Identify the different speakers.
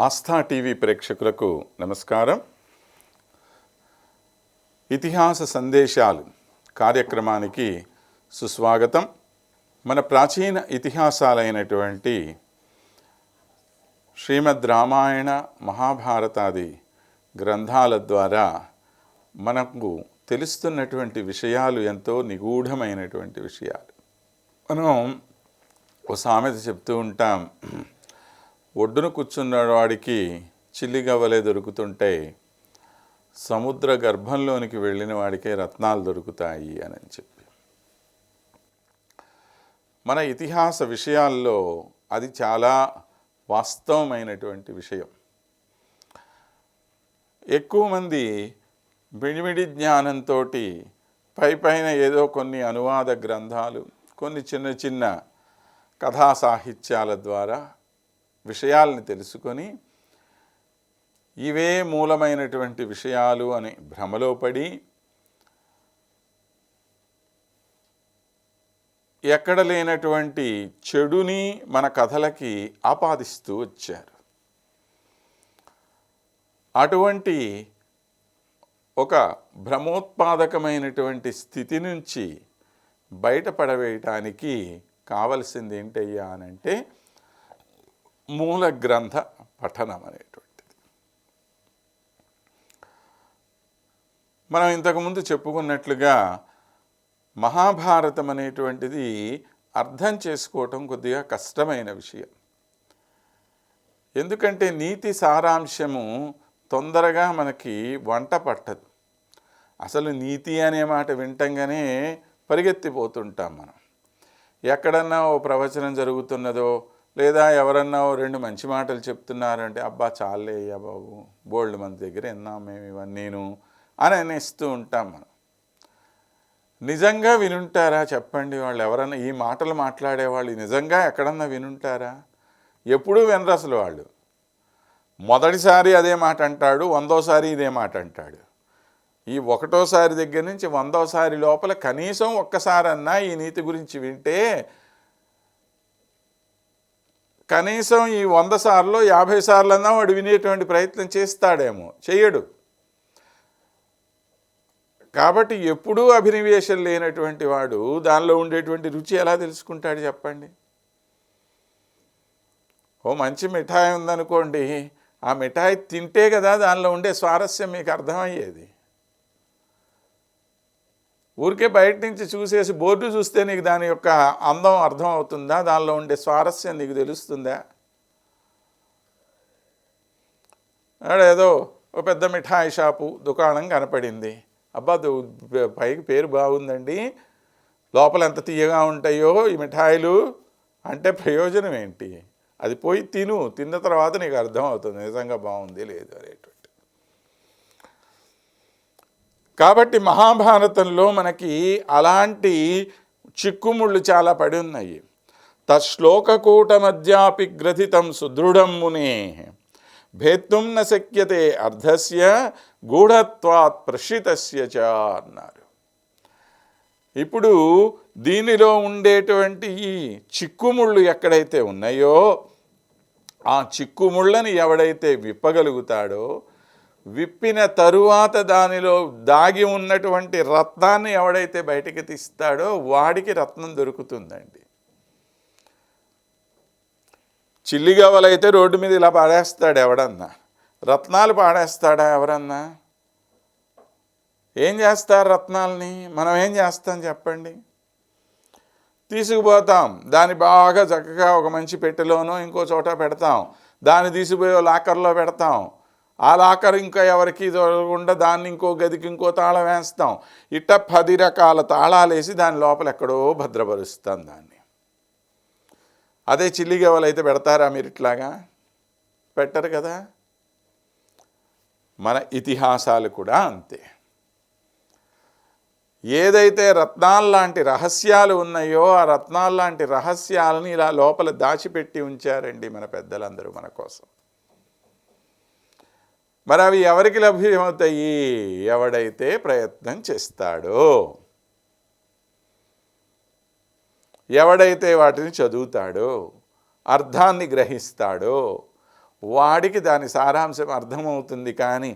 Speaker 1: ఆస్థా TV ప్రేక్షకులకు నమస్కారం. ఇతిహాస సందేశాలు కార్యక్రమానికి సుస్వాగతం. మన ప్రాచీన ఇతిహాసాలైనటువంటి శ్రీమద్ రామాయణ మహాభారతాది గ్రంథాల ద్వారా మనకు తెలుస్తున్నటువంటి విషయాలు ఎంతో నిగూఢమైనటువంటి విషయాలు. మనం ఓ సామెత చెప్తూ ఉంటాం. ఒడ్డున కూర్చున్న వాడికి చిల్లిగవ్వలే దొరుకుతుంటే సముద్ర గర్భంలోనికి వెళ్ళిన వాడికే రత్నాలు దొరుకుతాయి అని చెప్పి. మన ఇతిహాస విషయాల్లో అది చాలా వాస్తవమైనటువంటి విషయం. ఎక్కువ మంది మిడిమిడి జ్ఞానంతో పై పైన ఏదో కొన్ని అనువాద గ్రంథాలు కొన్ని చిన్న చిన్న కథా సాహిత్యాల ద్వారా విషయాల్ని తెలుసుకొని ఇవే మూలమైనటువంటి విషయాలు అని భ్రమలో పడి ఎక్కడ లేనటువంటి చెడుని మన కథలకి ఆపాదిస్తూ వచ్చారు. అటువంటి ఒక భ్రమోత్పాదకమైనటువంటి స్థితి నుంచి బయటపడవేయటానికి కావలసింది ఏంటయ్యా అనంటే మూల గ్రంథ పఠనం అనేటువంటిది. మనం ఇంతకుముందు చెప్పుకున్నట్లుగా మహాభారతం అనేటువంటిది అర్థం చేసుకోవటం కొద్దిగా కష్టమైన విషయం. ఎందుకంటే నీతి సారాంశము తొందరగా మనకి వంట పట్టదు. అసలు నీతి అనే మాట వింటంగానే పరిగెత్తిపోతుంటాం మనం. ఎక్కడన్నా ఓ ప్రవచనం జరుగుతున్నదో లేదా ఎవరన్నా రెండు మంచి మాటలు చెప్తున్నారంటే అబ్బా చాలే అయ్యా బాబు బోల్డ్ మన దగ్గర విన్నాం మేము ఇవన్నీను అని అనేస్తూ ఉంటాం మనం. నిజంగా వినుంటారా? చెప్పండి. వాళ్ళు ఎవరన్నా ఈ మాటలు మాట్లాడేవాళ్ళు నిజంగా ఎక్కడన్నా వినుంటారా? ఎప్పుడూ వినరు అసలు వాళ్ళు. మొదటిసారి అదే మాట అంటాడు వందోసారి ఇదే మాట అంటాడు. ఈ ఒకటోసారి దగ్గర నుంచి వందోసారి లోపల కనీసం ఒక్కసారన్నా ఈ నీతి గురించి వింటే కనీసం ఈ వంద సార్లు యాభై సార్లన్నా వాడు వినేటువంటి ప్రయత్నం చేస్తాడేమో. చెయ్యడు. కాబట్టి ఎప్పుడూ అభినవేశం లేనటువంటి వాడు దానిలో ఉండేటువంటి రుచి ఎలా తెలుసుకుంటాడు చెప్పండి? ఓ మంచి మిఠాయి ఉందనుకోండి ఆ మిఠాయి తింటే కదా దానిలో ఉండే స్వారస్యం మీకు అర్థమయ్యేది. ఊరికే బయట నుంచి చూసేసి బోర్డు చూస్తే నీకు దాని యొక్క అందం అర్థం అవుతుందా దానిలో ఉండే స్వారస్యం నీకు తెలుస్తుందా? ఏదో ఒక పెద్ద మిఠాయి షాపు దుకాణం కనపడింది. అబ్బా దు- పైకి పేరు బాగుందండి. లోపల ఎంత తీయగా ఉంటాయో ఈ మిఠాయిలు అంటే ప్రయోజనం ఏంటి? అది పోయి తిను. తిన్న తర్వాత నీకు అర్థం అవుతుంది నిజంగా బాగుంది లేదు అనేటువంటి. కాబట్టి మహాభారతంలో మనకి అలాంటి చిక్కుముళ్ళు చాలా పడి ఉన్నాయి. తశ్లోకకూట మధ్యాపి గ్రథితం సుదృఢం మునే. భేత్తుం న శక్యతే అర్ధస్య గూఢత్వాత్ ప్రషితస్య చ అన్నారు. ఇప్పుడు దీనిలో ఉండేటువంటి ఈ చిక్కుముళ్ళు ఎక్కడైతే ఉన్నాయో ఆ చిక్కుముళ్ళని ఎవడైతే విప్పగలుగుతాడో విప్పిన తరువాత దానిలో దాగి ఉన్నటువంటి రత్నాన్ని ఎవడైతే బయటికి తీస్తాడో వాడికి రత్నం దొరుకుతుందండి. చిల్లిగవ్వలైతే రోడ్డు మీద ఇలా పాడేస్తాడు ఎవడన్నా. రత్నాలు పాడేస్తాడా ఎవరన్నా? ఏం చేస్తారు రత్నాలని? మనం ఏం చేస్తాం చెప్పండి? తీసుకుపోతాం. దాన్ని బాగా చక్కగా ఒక మంచి పెట్టెలోనో ఇంకో చోట పెడతాం. దాన్ని తీసిపోయి లాకర్లో పెడతాం. ఆ లాకర్ ఇంకా ఎవరికి దొరకకుండా దాన్ని ఇంకో గదికి ఇంకో తాళం వేస్తాం. ఇట్ట పది రకాల తాళాలు వేసి దాని లోపల ఎక్కడో భద్రపరుస్తాం దాన్ని. అదే చిల్లిగవ్వలు అయితే పెడతారా మీరు ఇట్లాగా? పెట్టరు కదా? మన ఇతిహాసాలు కూడా అంతే. ఏదైతే రత్నాల్లాంటి రహస్యాలు ఉన్నాయో ఆ రత్నాల్లాంటి రహస్యాలని ఇలా లోపల దాచిపెట్టి ఉంచారండి మన పెద్దలందరూ మన కోసం. మరి అవి ఎవరికి లభ్యమవుతాయి? ఎవడైతే ప్రయత్నం చేస్తాడో. ఎవడైతే వాటిని చదువుతాడో అర్థాన్ని గ్రహిస్తాడో వాడికి దాని సారాంశం అర్థమవుతుంది కానీ